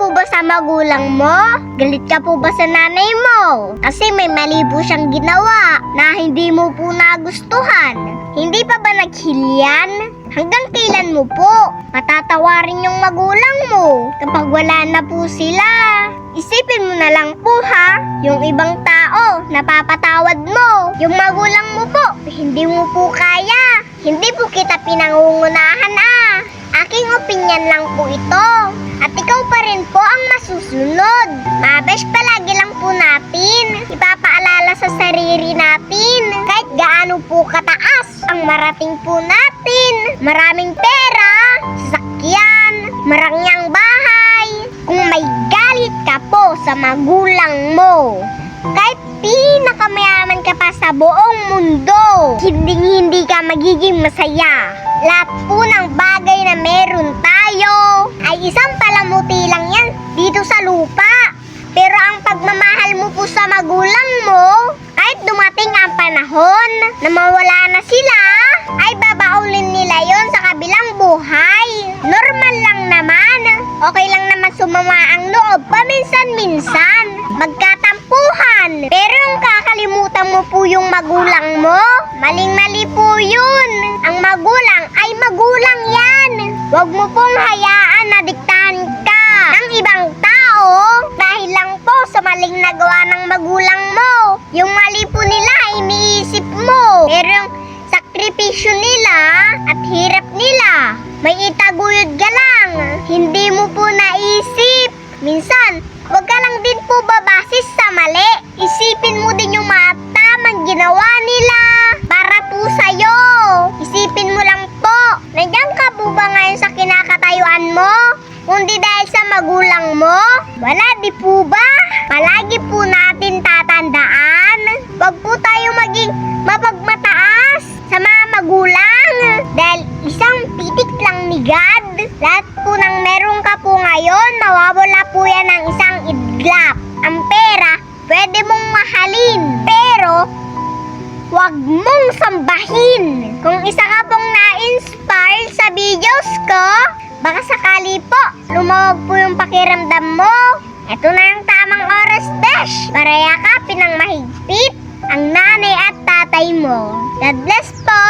po ba sa magulang mo? Galit ka po ba sa nanay mo? Kasi may mali po siyang ginawa na hindi mo po nagustuhan. Hindi pa ba naghilyan? Hanggang kailan mo po matatawarin yung magulang mo kapag wala na po sila? Isipin mo na lang po ha, yung ibang tao napapatawad mo. Yung magulang mo po, hindi mo po kaya. Hindi po kita pinangungunahan ah. Aking opinion lang po ito. At ikaw pa rin po ang masusunod. Mabesh palagi lang po natin. Ipapaalala sa sarili natin. Kahit gaano po kataas ang marating po natin. Maraming pera, sasakyan, marangyang bahay. Kung may galit ka po sa magulang mo. Kahit pinakamayaman ka pa sa buong mundo, hindi hindi ka magiging masaya. Lahat lupa. Pero ang pagmamahal mo po sa magulang mo, kahit dumating ang panahon na mawala na sila, ay babaulin nila yon sa kabilang buhay. Normal lang naman. Okay lang naman sumama ang loob paminsan-minsan. Magkatampuhan. Pero yung kakalimutan mo po yung magulang mo, maling-mali po yun. Ang magulang ay magulang yan. Huwag mo pong hayaan maling nagawa ng magulang mo. Yung mali po nila, iniisip mo. Pero yung sakripisyo nila at hirap nila, may itaguyod ka lang. Hindi mo po naisip. Minsan, wag ka lang din po babasis sa mali. Isipin mo din yung mga tamang ginawa nila para po sa'yo. Isipin mo lang po, nandiyan ka po ba ngayon sa kinakatayuan mo? Kundi dahil sa magulang mo? Wala di po ba? Lahat po ng meron ka po ngayon, mawawala po yan ng isang idlap. Ang pera, pwede mong mahalin. Pero, Huwag mong sambahin. Kung isa ka pong na-inspire sa videos ko, baka sakali po, lumawag po yung pakiramdam mo. Ito na ang tamang oras, Besh, para yakapin ng mahigpit ang nanay at tatay mo. God bless po.